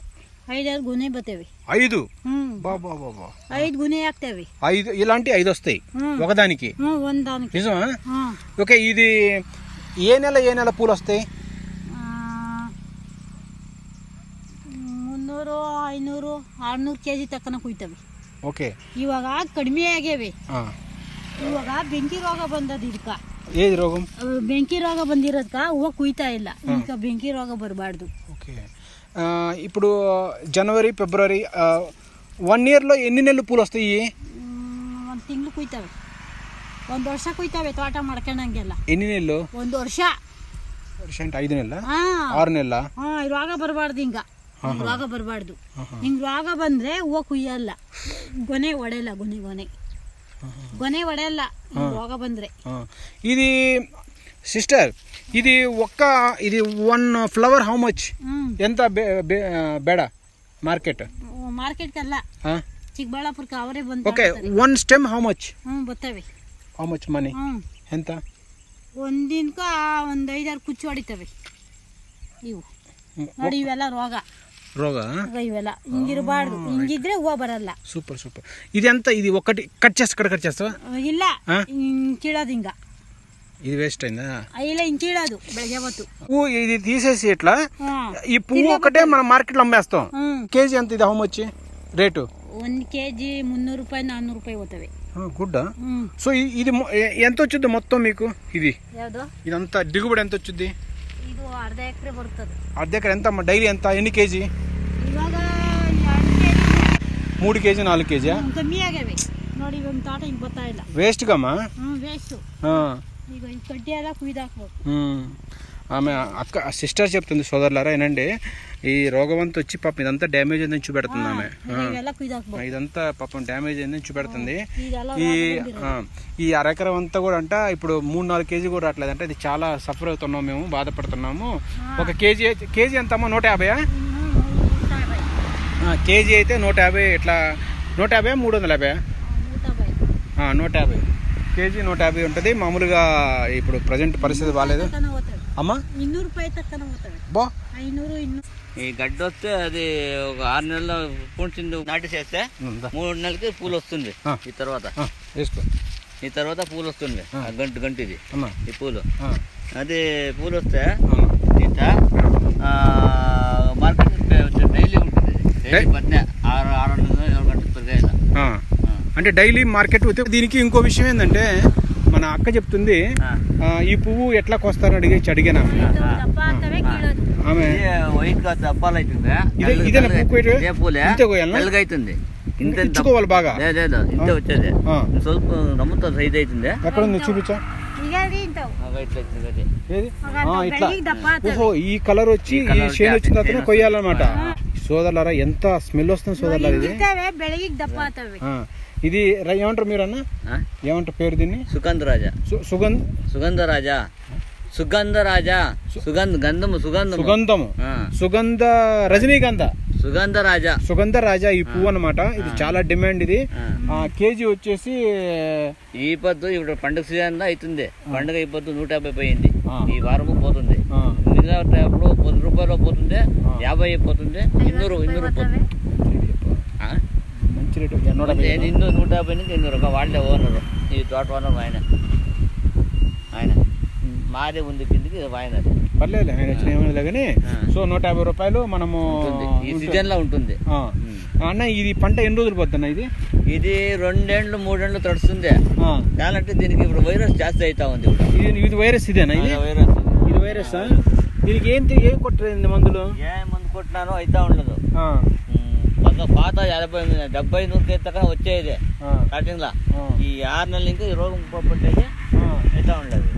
ಐದಾರು గునే పోతాయి ಐದು? బాబా బాబా ఐదు గునే ఆక్తావి ఐదు ఇలాంటి ఐదు వస్తాయి ఒకదానికి ఒకదానికి నిజమా ఓకే ఇది ఏ ಏನೆಲ್ಲ ఏ నెల పూలు ಮುನ್ನೂರು ಐನೂರು ಆರ್ನೂರು ಕೆ ಜಿ ತಕ್ಕನ ಕುಯ್ತವೆ. ಓಕೆ. ಇವಾಗ ಕಡಿಮೆ ಆಗ್ಯಾವೆ. ಇವಾಗ ಬೆಂಕಿ ರೋಗ ಬಂದದ ಇದಕ್ಕ ಬೆಂಕಿ ರೋಗ ಬಂದಿರೋದ್ಕ ಹೂವು ಕುಯ್ತಾ ಇಲ್ಲ. ಈಗ ಬೆಂಕಿ ರೋಗ ಬರಬಾರ್ದು. ಓಕೆ. ఇప్పుడు జనవరి ఫిబ్రవరి వన్ ఇయర్లో ఎన్ని నెలలు పూలు వస్తాయి ಒಂದು ತಿಂಗಳು ಕುಯ್ತವೆ ಒಂದು ವರ್ಷ ಕುಯ್ತವೆ ತೋಟ ಮಾಡ್ಕೊಂಡಂಗೆಲ್ಲ ఎన్ని నెలలు ಒಂದು ವರ್ಷ వర్షం అంటే ఐదు నెలల ಹಾ ఆరు నెలల ಹಾ ಈ ರೋಗ ಬರಬಾರ್ದು ಹಿಂಗ ಹಿಂಗ್ ರೋಗ ಬರಬಾರ್ದು ಹಿಂಗ್ ರೋಗ ಬಂದ್ರೆ ಹೂವು ಕುಯ್ಯಲ್ಲ ಗೊನೆ ಒಡೆಯಲ್ಲ ಗೊನೆ ಗೊನೆ ಗೊನೆ ಒಡೆಯಲ್ಲ ಹಿಂಗ್ ರೋಗ ಬಂದ್ರೆ ఇది సిస్టర్ ఇది ఒక్క ఇది వన్ ಫ್ಲವರ್ ಹೌ ಮಚ್ ಎಂತ ಬೇಡ? ಮಾರ್ಕೆಟ್ ಮಾರ್ಕೆಟ್ ಅಲ್ಲ. ಚಿಕ್ಕಬಳ್ಳಾಪುರಕ್ಕೆ ಅವರೇ ಬಂದು okay one stem how much ಹ್ಞೂ ಬರ್ತವೆ. ಹೌ ಮಚ್ ಮನಿ ಎಂತ? ಒಂದಿನಕ ಒಂದು ಐದಾರು ಕುಚ್ಚು ಹೊಡಿತವೆ. ಇವು. ನೋಡಿ ಇವೆಲ್ಲ ರೋಗ. ರೋಗ? ಇವೆಲ್ಲ. ಹಿಂಗಿರಬಾರ್ದು. ಹಿಂಗಿದ್ರೆ ಹೂವು ಬರಲ್ಲ. ಸೂಪರ್ ಸೂಪರ್ ಇದೆಂತ? ಇದು ಒಕ್ಕಟಿ ಕಟ್ ಕಟ್ ಕಟ್ ಇಲ್ಲ. ಕೀಳೋದು ಹಿಂಗ. ఇది వేస్ట్ అయిందా? ఇలా ఇంకేడాదు పువ్వు ఇది తీసేసి ఇట్లా ఈ పువ్వు ఒకటే మనం మార్కెట్లో అమ్మేస్తాం. కేజీ ఎంత ఇది? హోమ్ వచ్చి రేటు? వన్ కేజీ మున్నూరు రూపాయి నాన్నూరు రూపాయి పోతుంది. గుడ్ సో ఇది ఎంత వచ్చింది మొత్తం మీకు? ఇది? ఇదంతా దిగుబడి ఎంత వచ్చింది అర్ధ ఎకరే పడుతుంది. అర్ధ ఎకర ఎంత అమ్మ? డైలీ ఎంత? ఎన్ని కేజీ? మూడు కేజీ నాలుగు కేజీ ಕೆ ಜಿ ಕಮ್ಮಿ ఆమె అక్క సిస్టర్ చెప్తుంది సోదరులారా ఏనండి ఈ రోగం అంతా వచ్చి పాపం ఇదంతా డ్యామేజ్ అయిందని చూపెడుతుంది ఆమె. ఇదంతా పాపం డ్యామేజ్ అయిందని చూపెడుతుంది. ఈ ఈ అరెకరం అంతా కూడా అంట ఇప్పుడు మూడు నాలుగు కేజీ కూడా రావట్లేదు అంటే ఇది చాలా సఫర్ అవుతున్నాం మేము బాధపడుతున్నాము. ఒక కేజీ కేజీ ఎంత అమ్మా నూట యాభై. కేజీ అయితే నూట యాభై ఇట్లా నూట యాభై మూడు వందల యాభై? నూట యాభై. కేజీ నూట యాభై ఉంటుంది. మామూలుగా ఇప్పుడు ప్రజెంట్ పరిస్థితి బాగాలేదు అమ్మా? బా. ఈ గడ్డి వస్తే అది ఒక ఆరు నెలల పూడ్చింది నాటి చేస్తే మూడు నెలలకి పూలు వస్తుంది ఈ తర్వాత. ఈ తర్వాత పూలు వస్తుంది. గంట గంట ఇది ఈ పూలు. అది పూలు వస్తే ఇంత మార్కెట్ డైలీ ఉంటుంది. డైలీ పట్టిన ఆరు ఆరు నెలలు ఏడు గంటలు పెరిగాయి అంటే డైలీ మార్కెట్ పోతే దీనికి ఇంకో విషయం ఏంటంటే మన అక్క చెప్తుంది ఈ పువ్వు ఎట్లా కోస్తారు అడిగి అడిగాను ఆమె. అవుతుంది ఇంత బాగా. ఇంత సైజ్ అవుతుంది ఎక్కడ ఇట్లా. ఓహో ఈ కలర్ వచ్చి ఈ షేడ్ వచ్చిన తర్వాత కొయ్యాలన్నమాట. సోదరులారా ఎంత స్మెల్ వస్తుంది సోదరులారా ఇది? ఇది ఏమంటారు మీరు అన్న ఏమంటారు పేరు దీన్ని? సుగంధ రాజా. సుగంధ? సుగంధ రాజా. సుగంధ రాజా. సుగంధ గంధము సుగంధ సుగంధము. సుగంధ రజనీగంధ సుగంధ రాజా. సుగంధ రాజా ఈ పువ్వు అనమాట ఇది చాలా డిమాండ్ ఇది. కేజీ వచ్చేసి ఈ పొద్దు ఇప్పుడు పండుగ సీజన్ అవుతుంది పండుగ ఈ పొద్దు నూట యాభై పోయింది. ఈ వారము పోతుంది. మిగతా పది రూపాయలు పోతుంది యాభై పోతుంది ఇన్నూరు ఇన్నూరు పోతుంది. మంచి రేటు ఎన్నో? ఎన్నో నూట యాభై నుంచి ఎన్నో రూపాయలు వాళ్ళే ఓనరు ఈ తోట ఓనర్ ఆయన. ఆయన. మాదే ఉంది కిందకి ఆయన పర్లేదు ఆయన వచ్చిన ఏమైనా కానీ సో నూట యాభై రూపాయలు మనము ఈ సీజన్లో ఉంటుంది. అన్న ఇది పంట ఎన్ని రోజులు పోతున్నా ఇది? ఇది రెండేళ్ళు మూడేళ్ళు తడుస్తుంది. కాబట్టి దీనికి ఇప్పుడు వైరస్ జాస్తి అవుతా ఉంది ఇది ఇది వైరస్ ఇదేనా ఇది? వైరస్ ఇది వైరస్ దీనికి ఏంటి ఏం కొట్టలేదు మందులు? ఏ మందు కొట్టినానో అవుతా ఉండదు. కొంత పాత యాభై డెబ్బై నూరుకి ఎత్తక వచ్చేది. స్టార్టింగ్లో. ఈ ఆరు నెలలు ఇంకా ఈ రోగం పట్టేది ఆ, అవుతా ఉండదు.